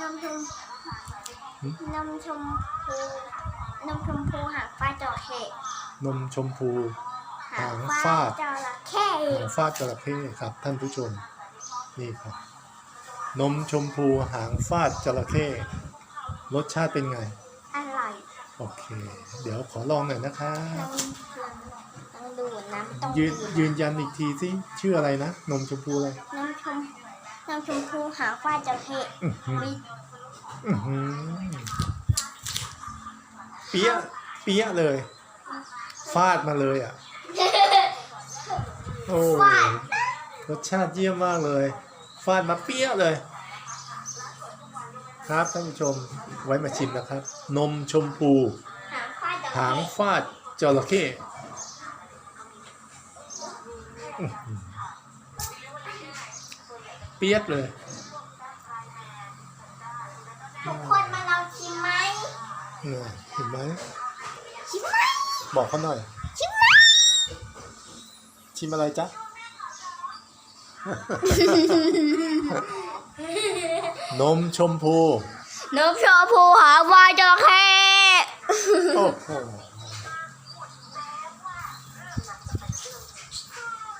นมชมหืมนมชมพูนมชมพูหางปลาจระเข้นมชมพูหางหางปลาฟาดจระเข้หางฟาดจระเข้ครับ ท่านผู้ชม นี่ครับ นมชมพูหางฟาดจระเข้รสชาติเป็นไง อร่อย โอเค เดี๋ยวขอลองหน่อยนะคะลองลองดูน้ำต้องยืนดื่มยืนยันอีกทีสิชื่ออะไรนะ นมชมพูอะไรนม ชมนมชมพูหางปลาจระเข้อื้อหือมีอื้อหือเปี้ยะเปี้ยะเลย ฟาดมาเลยอะ โอ้รสชาติเยี่ยมมากเลย ฟาดมาเปี้ยะเลย ครับท่านผู้ชมไว้มาชิมนะครับ นมชมพู หางปลาจระหางเข้ฟาดจระเข้อื้อหือ เปียกเลย ทุกคนมาลองชิมไหมเนี่ยเห็นไหม ชิมไหมบอกเขาหน่อย ชิมไหมชิมอะไรจ๊ะ นมชมพู นมชมพูหางปลาจระเข้ โอ้โห